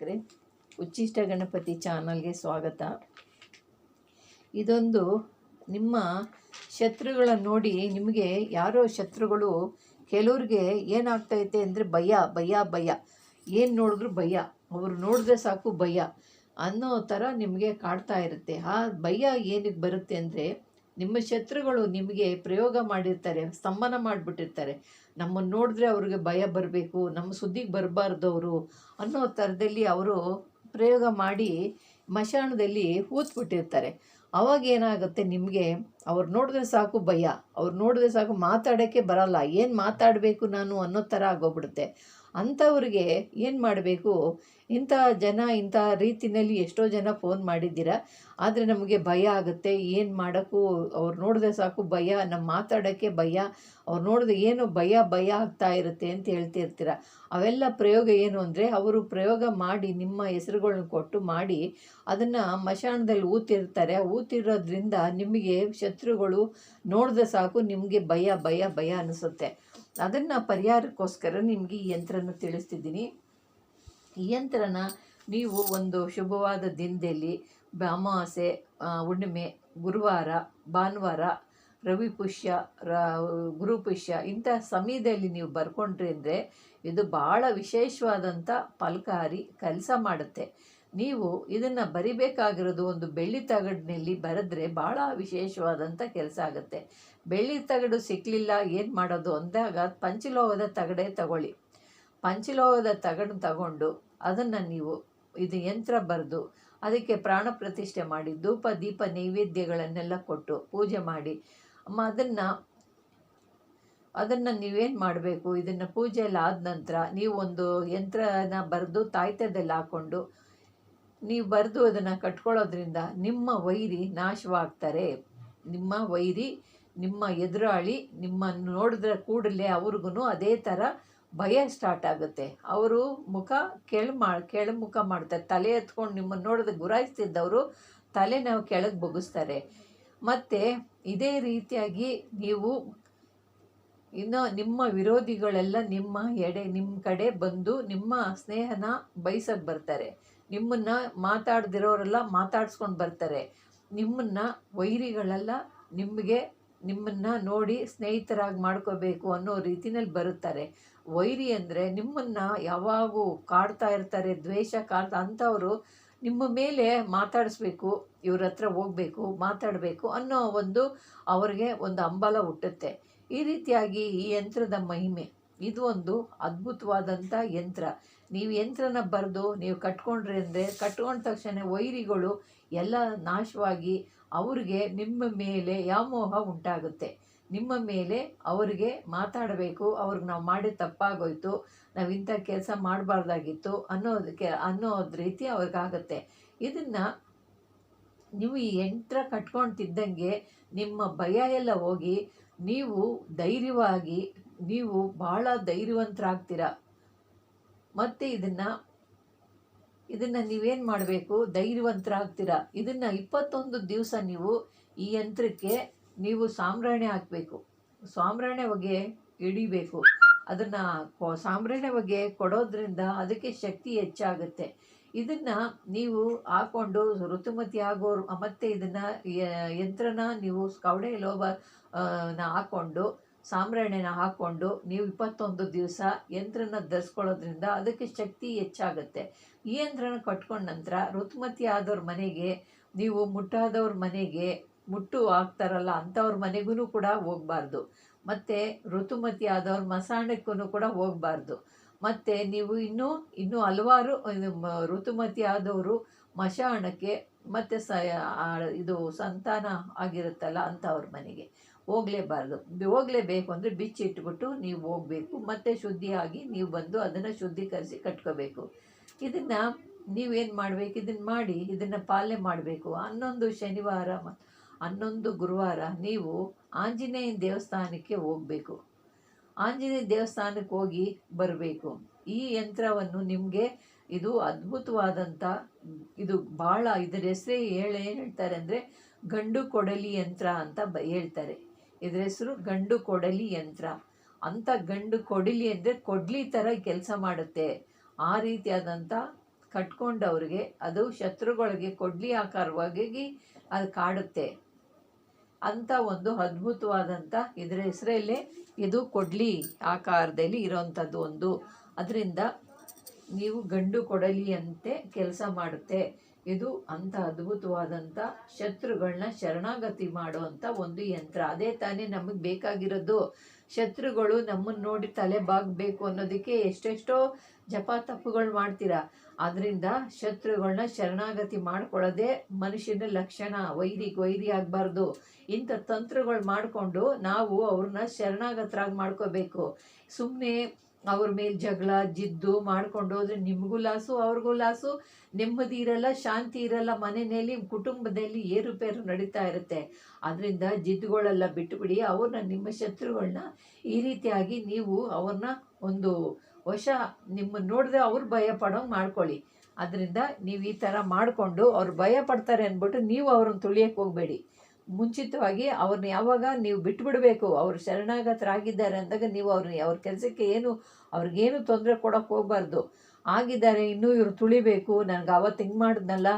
ವೀಕ್ಷಕರೇ, ಉಚ್ಚಿಷ್ಟ ಗಣಪತಿ ಚಾನಲ್ಗೆ ಸ್ವಾಗತ. ಇದೊಂದು ನಿಮ್ಮ ಶತ್ರುಗಳನ್ನು ನೋಡಿ ನಿಮಗೆ ಯಾರೋ ಶತ್ರುಗಳು ಕೆಲವ್ರಿಗೆ ಏನಾಗ್ತೈತೆ ಅಂದರೆ ಭಯ ಭಯ ಭಯ. ಏನು ನೋಡಿದ್ರು ಭಯ. ಅವರು ನೋಡಿದ್ರೆ ಸಾಕು ಭಯ ಅನ್ನೋ ಥರ ನಿಮಗೆ ಕಾಡ್ತಾ ಇರುತ್ತೆ. ಆ ಭಯ ಏನಕ್ಕೆ ಬರುತ್ತೆ ಅಂದರೆ ನಿಮ್ಮ ಶತ್ರುಗಳು ನಿಮಗೆ ಪ್ರಯೋಗ ಮಾಡಿರ್ತಾರೆ, ಸ್ತಂಭನ ಮಾಡಿಬಿಟ್ಟಿರ್ತಾರೆ. ನಮ್ಮನ್ನು ನೋಡಿದ್ರೆ ಅವ್ರಿಗೆ ಭಯ ಬರಬೇಕು, ನಮ್ಮ ಸುದ್ದಿಗೆ ಬರಬಾರ್ದು ಅವರು ಅನ್ನೋ ಥರದಲ್ಲಿ ಅವರು ಪ್ರಯೋಗ ಮಾಡಿ ಮಶಾಣದಲ್ಲಿ ಹೂತ್ಬಿಟ್ಟಿರ್ತಾರೆ. ಅವಾಗ ಏನಾಗುತ್ತೆ ನಿಮಗೆ, ಅವ್ರು ನೋಡಿದ್ರೆ ಸಾಕು ಭಯ, ಅವ್ರು ನೋಡಿದ್ರೆ ಸಾಕು ಮಾತಾಡೋಕ್ಕೆ ಬರಲ್ಲ, ಏನು ಮಾತಾಡಬೇಕು ನಾನು ಅನ್ನೋ ಥರ ಆಗೋಗ್ಬಿಡುತ್ತೆ. ಅಂಥವ್ರಿಗೆ ಏನು ಮಾಡಬೇಕು? ಇಂಥ ಜನ, ಇಂಥ ರೀತಿಯಲ್ಲಿ ಎಷ್ಟೋ ಜನ ಫೋನ್ ಮಾಡಿದ್ದೀರ. ಆದರೆ ನಮಗೆ ಭಯ ಆಗುತ್ತೆ. ಏನು ಮಾಡೋಕ್ಕೂ ಅವ್ರು ನೋಡಿದ್ರೆ ಸಾಕು ಭಯ ನಮ್ಮ ಮಾತಾಡೋಕ್ಕೆ ಭಯ, ಅವ್ರು ನೋಡಿದ್ರೆ ಏನು ಭಯ ಭಯ ಆಗ್ತಾ ಇರುತ್ತೆ ಅಂತ ಹೇಳ್ತಿರ್ತೀರ. ಅವೆಲ್ಲ ಪ್ರಯೋಗ ಏನು ಅಂದರೆ, ಅವರು ಪ್ರಯೋಗ ಮಾಡಿ, ನಿಮ್ಮ ಹೆಸರುಗಳನ್ನ ಕೊಟ್ಟು ಮಾಡಿ, ಅದನ್ನು ಮಶಾಣದಲ್ಲಿ ಊತಿರ್ತಾರೆ. ಊತಿರೋದ್ರಿಂದ ನಿಮಗೆ ಶತ್ರುಗಳು ನೋಡಿದ್ರೆ ಸಾಕು, ನಿಮಗೆ ಭಯ ಭಯ ಭಯ ಅನಿಸುತ್ತೆ. ಅದನ್ನು ಪರಿಹಾರಕ್ಕೋಸ್ಕರ ನಿಮಗೆ ಈ ಯಂತ್ರನ ತಿಳಿಸ್ತಿದ್ದೀನಿ. ಈ ಯಂತ್ರನ ನೀವು ಒಂದು ಶುಭವಾದ ದಿನದಲ್ಲಿ ಅಮಾವಾಸ್ಯೆ ಹುಣ್ಣಿಮೆ, ಗುರುವಾರ, ಭಾನುವಾರ, ರವಿ ಪುಷ್ಯ, ರ ಗುರುಪುಷ್ಯ ಇಂಥ ಸಮಯದಲ್ಲಿ ನೀವು ಬರ್ಕೊಂಡ್ರಿ ಅಂದರೆ ಇದು ಭಾಳ ವಿಶೇಷವಾದಂಥ ಫಲಕಾರಿ ಕೆಲಸ ಮಾಡುತ್ತೆ. ನೀವು ಇದನ್ನು ಬರಿಬೇಕಾಗಿರೋದು ಒಂದು ಬೆಳ್ಳಿ ತಗಡಿನಲ್ಲಿ ಬರೆದ್ರೆ ಭಾಳ ವಿಶೇಷವಾದಂಥ ಕೆಲಸ ಆಗುತ್ತೆ. ಬೆಳ್ಳಿ ತಗಡು ಸಿಕ್ಕಲಿಲ್ಲ ಏನು ಮಾಡೋದು ಅಂದಾಗ ಪಂಚಲೋಹದ ತಗಡೆ ತಗೊಳ್ಳಿ. ಪಂಚಲೋಹದ ತಗಡು ತಗೊಂಡು ಅದನ್ನು ನೀವು ಇದು ಯಂತ್ರ ಬರೆದು ಅದಕ್ಕೆ ಪ್ರಾಣ ಪ್ರತಿಷ್ಠೆ ಮಾಡಿ ಧೂಪ, ದೀಪ, ನೈವೇದ್ಯಗಳನ್ನೆಲ್ಲ ಕೊಟ್ಟು ಪೂಜೆ ಮಾಡಿ. ಅದನ್ನು ಅದನ್ನು ನೀವೇನು ಮಾಡಬೇಕು? ಇದನ್ನು ಪೂಜೆಯಲ್ಲಿ ಆದ ನಂತರ ನೀವು ಒಂದು ಯಂತ್ರನ ಬರೆದು ತಾಯ್ತದಲ್ಲಿ ಹಾಕ್ಕೊಂಡು ನೀವು ಬರೆದು ಅದನ್ನು ಕಟ್ಕೊಳ್ಳೋದ್ರಿಂದ ನಿಮ್ಮ ವೈರಿ ನಾಶವಾಗ್ತಾರೆ. ನಿಮ್ಮ ವೈರಿ, ನಿಮ್ಮ ಎದುರಾಳಿ ನಿಮ್ಮನ್ನು ನೋಡಿದ್ರೆ ಕೂಡಲೇ ಅವ್ರಿಗೂ ಅದೇ ಥರ ಭಯ ಸ್ಟಾರ್ಟ್ ಆಗುತ್ತೆ. ಅವರು ಮುಖ ಕೆಳ ಮಾ ಕೆಳಮುಖ ಮಾಡ್ತಾರೆ. ತಲೆ ಎತ್ಕೊಂಡು ನಿಮ್ಮನ್ನು ನೋಡಿದ್ರೆ ಗುರಾಯಿಸ್ತಿದ್ದವರು ತಲೆ ನಾವು ಕೆಳಗೆ ಬೊಗಿಸ್ತಾರೆ ಮತ್ತು ಇದೇ ರೀತಿಯಾಗಿ ನೀವು ಇನ್ನು ನಿಮ್ಮ ವಿರೋಧಿಗಳೆಲ್ಲ ನಿಮ್ಮ ಎಡೆ, ನಿಮ್ಮ ಕಡೆ ಬಂದು ನಿಮ್ಮ ಸ್ನೇಹನ ಬಯಸಕ್ಕೆ ಬರ್ತಾರೆ. ನಿಮ್ಮನ್ನು ಮಾತಾಡ್ದಿರೋರೆಲ್ಲ ಮಾತಾಡ್ಸ್ಕೊಂಡು ಬರ್ತಾರೆ. ನಿಮ್ಮನ್ನು ವೈರಿಗಳೆಲ್ಲ ನಿಮಗೆ ನಿಮ್ಮನ್ನು ನೋಡಿ ಸ್ನೇಹಿತರಾಗಿ ಮಾಡ್ಕೋಬೇಕು ಅನ್ನೋ ರೀತಿನಲ್ಲಿ ಬರುತ್ತಾರೆ. ವೈರಿ ಅಂದರೆ ನಿಮ್ಮನ್ನು ಯಾವಾಗೂ ಕಾಡ್ತಾ ಇರ್ತಾರೆ, ದ್ವೇಷ ಕಾಡ್ತಾ ಅಂಥವರು ನಿಮ್ಮ ಮೇಲೆ ಮಾತಾಡಿಸ್ಬೇಕು, ಇವ್ರ ಹತ್ರ ಹೋಗಬೇಕು, ಮಾತಾಡಬೇಕು ಅನ್ನೋ ಒಂದು ಅವರಿಗೆ ಒಂದು ಹಂಬಲ ಹುಟ್ಟುತ್ತೆ. ಈ ರೀತಿಯಾಗಿ ಈ ಯಂತ್ರದ ಮಹಿಮೆ. ಇದು ಒಂದು ಅದ್ಭುತವಾದಂಥ ಯಂತ್ರ. ನೀವು ಯಂತ್ರನ ಬರೆದು ನೀವು ಕಟ್ಕೊಂಡ್ರಿ ಅಂದರೆ ಕಟ್ಕೊಂಡ ತಕ್ಷಣ ವೈರಿಗಳು ಎಲ್ಲ ನಾಶವಾಗಿ ಅವ್ರಿಗೆ ನಿಮ್ಮ ಮೇಲೆ ವ್ಯಾಮೋಹ ಉಂಟಾಗುತ್ತೆ. ನಿಮ್ಮ ಮೇಲೆ ಅವರಿಗೆ ಮಾತಾಡಬೇಕು, ಅವ್ರಿಗೆ ನಾವು ಮಾಡಿದ ತಪ್ಪಾಗೋಯ್ತು, ನಾವು ಇಂಥ ಕೆಲಸ ಮಾಡಬಾರ್ದಾಗಿತ್ತು ಅನ್ನೋದಕ್ಕೆ ಅನ್ನೋದ್ ರೀತಿ ಅವ್ರಿಗಾಗುತ್ತೆ. ಇದನ್ನು ನೀವು ಈ ಯಂತ್ರ ಕಟ್ಕೊಳ್ತಿದ್ದಂಗೆ ನಿಮ್ಮ ಭಯ ಎಲ್ಲ ಹೋಗಿ ನೀವು ಧೈರ್ಯವಾಗಿ, ನೀವು ಭಾಳ ಧೈರ್ಯವಂತರಾಗ್ತೀರ. ಮತ್ತು ಇದನ್ನು ಇದನ್ನು ನೀವೇನು ಮಾಡಬೇಕು? ಧೈರ್ಯವಂತರಾಗ್ತೀರ. ಇದನ್ನು ಇಪ್ಪತ್ತೊಂದು ದಿವಸ ನೀವು ಈ ಯಂತ್ರಕ್ಕೆ ನೀವು ಸಾಂಬ್ರಾಣಿ ಹಾಕಬೇಕು. ಸಾಂಬ್ರಾಣಿ ಬಗ್ಗೆ ಹಿಡಿಬೇಕು. ಅದನ್ನು ಸಾಂಬ್ರಾಣಿ ಬಗ್ಗೆ ಕೊಡೋದ್ರಿಂದ ಅದಕ್ಕೆ ಶಕ್ತಿ ಹೆಚ್ಚಾಗುತ್ತೆ. ಇದನ್ನು ನೀವು ಹಾಕ್ಕೊಂಡು ಋತುಮತಿ ಆಗೋರು, ಮತ್ತೆ ಇದನ್ನು ಯಂತ್ರನ ನೀವು ಕವಡೆ ಲೋಬ ನ ಹಾಕ್ಕೊಂಡು ಸಾಂಬ್ರಾಣಿನ ಹಾಕ್ಕೊಂಡು ನೀವು ಇಪ್ಪತ್ತೊಂದು ದಿವಸ ಯಂತ್ರನ ಧರಿಸ್ಕೊಳ್ಳೋದ್ರಿಂದ ಅದಕ್ಕೆ ಶಕ್ತಿ ಹೆಚ್ಚಾಗುತ್ತೆ. ಈ ಯಂತ್ರನ ಕಟ್ಕೊಂಡ ನಂತರ ಋತುಮತಿ ಆದವ್ರ ಮನೆಗೆ, ನೀವು ಮುಟ್ಟಾದವ್ರ ಮನೆಗೆ ಮುಟ್ಟು ಹಾಕ್ತಾರಲ್ಲ ಅಂಥವ್ರ ಮನೆಗೂ ಕೂಡ ಹೋಗ್ಬಾರ್ದು. ಮತ್ತು ಋತುಮತಿ ಆದವ್ರ ಮಸಾಣಕ್ಕೂ ಕೂಡ ಹೋಗಬಾರ್ದು. ಮತ್ತು ನೀವು ಇನ್ನೂ ಇನ್ನೂ ಹಲವಾರು ಋತುಮತಿ ಆದವರು ಮಶಾಣಕ್ಕೆ ಮತ್ತು ಸ ಇದು ಸಂತಾನ ಆಗಿರುತ್ತಲ್ಲ ಅಂಥವ್ರ ಮನೆಗೆ. ಹೋಗಲೇಬಾರ್ದು. ಹೋಗಲೇಬೇಕು ಅಂದರೆ ಬಿಚ್ಚಿಟ್ಬಿಟ್ಟು ನೀವು ಹೋಗಬೇಕು. ಮತ್ತು ಶುದ್ಧಿಯಾಗಿ ನೀವು ಬಂದು ಅದನ್ನು ಶುದ್ಧೀಕರಿಸಿ ಕಟ್ಕೋಬೇಕು. ಇದನ್ನು ನೀವೇನು ಮಾಡಬೇಕು? ಇದನ್ನು ಮಾಡಿ, ಇದನ್ನು ಪಾಲನೆ ಮಾಡಬೇಕು. ಹನ್ನೊಂದು ಶನಿವಾರ ಹನ್ನೊಂದು ಗುರುವಾರ ನೀವು ಆಂಜನೇಯನ ದೇವಸ್ಥಾನಕ್ಕೆ ಹೋಗಬೇಕು. ಆಂಜನೇಯ ದೇವಸ್ಥಾನಕ್ಕೆ ಹೋಗಿ ಬರಬೇಕು. ಈ ಯಂತ್ರವನ್ನು ನಿಮಗೆ ಇದು ಅದ್ಭುತವಾದಂಥ ಇದು ಭಾಳ ಇದರ ಹೆಸರೇ ಹೇಳ ಏನು ಹೇಳ್ತಾರೆ ಅಂದರೆ ಗಂಡು ಕೊಡಲಿ ಯಂತ್ರ ಅಂತ ಬ ಹೇಳ್ತಾರೆ. ಇದರ ಹೆಸರು ಗಂಡು ಕೊಡಲಿ ಯಂತ್ರ. ಅಂಥ ಗಂಡು ಕೊಡಲಿ ಅಂದರೆ ಕೊಡ್ಲಿ ಥರ ಕೆಲಸ ಮಾಡುತ್ತೆ. ಆ ರೀತಿಯಾದಂಥ ಕಟ್ಕೊಂಡವ್ರಿಗೆ ಅದು ಶತ್ರುಗಳಿಗೆ ಕೊಡ್ಲಿ ಆಕಾರವಾಗಿ ಅದು ಕಾಡುತ್ತೆ. ಅಂತ ಒಂದು ಅದ್ಭುತವಾದಂಥ ಇದರ ಹೆಸರಲ್ಲೇ ಇದು ಕೊಡಲಿ ಆಕಾರದಲ್ಲಿ ಇರೋವಂಥದ್ದು ಒಂದು. ಅದರಿಂದ ನೀವು ಗಂಡು ಕೊಡಲಿಯಂತೆ ಕೆಲಸ ಮಾಡುತ್ತೆ. ಇದು ಅಂಥ ಅದ್ಭುತವಾದಂಥ ಶತ್ರುಗಳನ್ನ ಶರಣಾಗತಿ ಮಾಡುವಂಥ ಒಂದು ಯಂತ್ರ. ಅದೇ ತಾನೇ ನಮಗೆ ಬೇಕಾಗಿರೋದು. ಶತ್ರುಗಳು ನಮ್ಮನ್ನು ನೋಡಿ ತಲೆ ಬಾಗ್ಬೇಕು ಅನ್ನೋದಕ್ಕೆ ಎಷ್ಟೆಷ್ಟೋ ಜಪ ತಪ್ಪುಗಳು ಮಾಡ್ತೀರಾ. ಅದರಿಂದ ಶತ್ರುಗಳನ್ನ ಶರಣಾಗತಿ ಮಾಡ್ಕೊಳ್ಳೋದೆ ಮನುಷ್ಯನ ಲಕ್ಷಣ. ವೈರಿಗೆ ವೈರಿ ಆಗಬಾರ್ದು. ಇಂಥ ತಂತ್ರಗಳು ಮಾಡಿಕೊಂಡು ನಾವು ಅವ್ರನ್ನ ಶರಣಾಗತರಾಗಿ ಮಾಡ್ಕೋಬೇಕು. ಸುಮ್ಮನೆ ಅವ್ರ ಮೇಲೆ ಜಗಳ, ಜಿದ್ದು ಮಾಡ್ಕೊಂಡು ಹೋದ್ರೆ ನಿಮಗೂ ಲಾಸು, ಅವ್ರಿಗೂ ಲಾಸು. ನೆಮ್ಮದಿ ಇರಲ್ಲ, ಶಾಂತಿ ಇರಲ್ಲ, ಮನೆಯಲ್ಲಿ, ಕುಟುಂಬದಲ್ಲಿ ಏರುಪೇರು ನಡೀತಾ ಇರುತ್ತೆ. ಅದರಿಂದ ಜಿದ್ದುಗಳೆಲ್ಲ ಬಿಟ್ಟುಬಿಡಿ ಅವ್ರನ್ನ, ನಿಮ್ಮ ಶತ್ರುಗಳನ್ನ ಈ ರೀತಿಯಾಗಿ ನೀವು ಅವ್ರನ್ನ ಒಂದು ವಶ ನಿಮ್ಮನ್ನು ನೋಡಿದ್ರೆ ಅವ್ರು ಭಯ ಪಡೋಂಗೆ ಮಾಡ್ಕೊಳ್ಳಿ. ಅದರಿಂದ ನೀವು ಈ ಥರ ಮಾಡಿಕೊಂಡು ಅವ್ರು ಭಯ ಪಡ್ತಾರೆ ಅಂದ್ಬಿಟ್ಟು ನೀವು ಅವ್ರನ್ನ ತುಳಿಯಕ್ಕೆ ಹೋಗಬೇಡಿ. ಮುಂಚಿತವಾಗಿ ಅವ್ರನ್ನ ಯಾವಾಗ ನೀವು ಬಿಟ್ಬಿಡಬೇಕು, ಅವರು ಶರಣಾಗತರಾಗಿದ್ದಾರೆ ಅಂದಾಗ ನೀವು ಅವ್ರನ್ನ ಅವ್ರ ಕೆಲಸಕ್ಕೆ ಏನು, ಅವ್ರಿಗೇನು ತೊಂದರೆ ಕೊಡೋಕ್ಕೆ ಹೋಗ್ಬಾರ್ದು. ಆಗಿದ್ದಾರೆ, ಇನ್ನೂ ಇವ್ರು ತುಳಿಬೇಕು, ನನಗೆ ಅವತ್ತು ಹಿಂಗೆ ಮಾಡಿದ್ನಲ್ಲ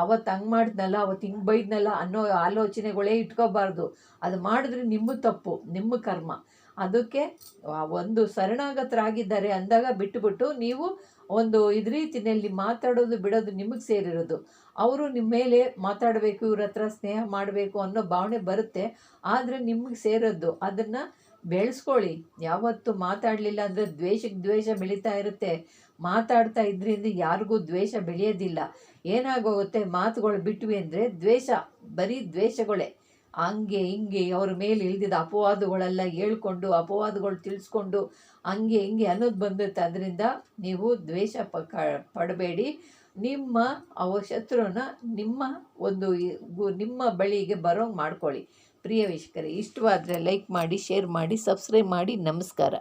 ಅವತ್ತು ಹಂಗೆ ಮಾಡಿದ್ನಲ್ಲ ಅವತ್ತು ಹಿಂಗೆ ಬೈದ್ನಲ್ಲ ಅನ್ನೋ ಆಲೋಚನೆಗಳೇ ಇಟ್ಕೋಬಾರ್ದು. ಅದು ಮಾಡಿದ್ರೆ ನಿಮ್ಮ ತಪ್ಪು, ನಿಮ್ಮ ಕರ್ಮ. ಅದಕ್ಕೆ ಒಂದು ಶರಣಾಗತರಾಗಿದ್ದಾರೆ ಅಂದಾಗ ಬಿಟ್ಟುಬಿಟ್ಟು ನೀವು ಒಂದು ಇದು ರೀತಿಯಲ್ಲಿ ಮಾತಾಡೋದು ಬಿಡೋದು ನಿಮಗೆ ಸೇರಿರೋದು. ಅವರು ನಿಮ್ಮ ಮೇಲೆ ಮಾತಾಡಬೇಕು, ಇವ್ರ ಹತ್ರ ಸ್ನೇಹ ಮಾಡಬೇಕು ಅನ್ನೋ ಭಾವನೆ ಬರುತ್ತೆ. ಆದರೆ ನಿಮಗೆ ಸೇರೋದು. ಅದನ್ನು ಬೆಳೆಸ್ಕೊಳ್ಳಿ. ಯಾವತ್ತು ಮಾತಾಡಲಿಲ್ಲ ಅಂದರೆ ದ್ವೇಷಕ್ಕೆ ದ್ವೇಷ ಬೆಳೀತಾ ಇರುತ್ತೆ. ಮಾತಾಡ್ತಾ ಇದ್ರಿಂದ ಯಾರಿಗೂ ದ್ವೇಷ ಬೆಳೆಯೋದಿಲ್ಲ. ಏನಾಗೋಗುತ್ತೆ? ಮಾತುಗಳು ಬಿಟ್ವಿ ಅಂದರೆ ದ್ವೇಷ. ಬರೀ ದ್ವೇಷಗಳೇ. ಹಂಗೆ ಹಿಂಗೆ ಅವ್ರ ಮೇಲೆ ಇಲ್ದಿದ್ದ ಅಪವಾದಗಳೆಲ್ಲ ಹೇಳ್ಕೊಂಡು, ಅಪವಾದಗಳು ತಿಳಿಸ್ಕೊಂಡು ಹಂಗೆ ಹಿಂಗೆ ಅನ್ನೋದು ಬಂದಿರುತ್ತೆ. ಅದರಿಂದ ನೀವು ದ್ವೇಷ ಪಕ್ಕ ಪಡಬೇಡಿ. ನಿಮ್ಮ ಅವ, ಶತ್ರುನ ನಿಮ್ಮ ಒಂದು ನಿಮ್ಮ ಬಳಿಗೆ ಬರೋಂಗೆ ಮಾಡ್ಕೊಳ್ಳಿ. ಪ್ರಿಯ ವೀಕ್ಷಕರೇ, ಇಷ್ಟವಾದರೆ ಲೈಕ್ ಮಾಡಿ, ಶೇರ್ ಮಾಡಿ, ಸಬ್ಸ್ಕ್ರೈಬ್ ಮಾಡಿ. ನಮಸ್ಕಾರ.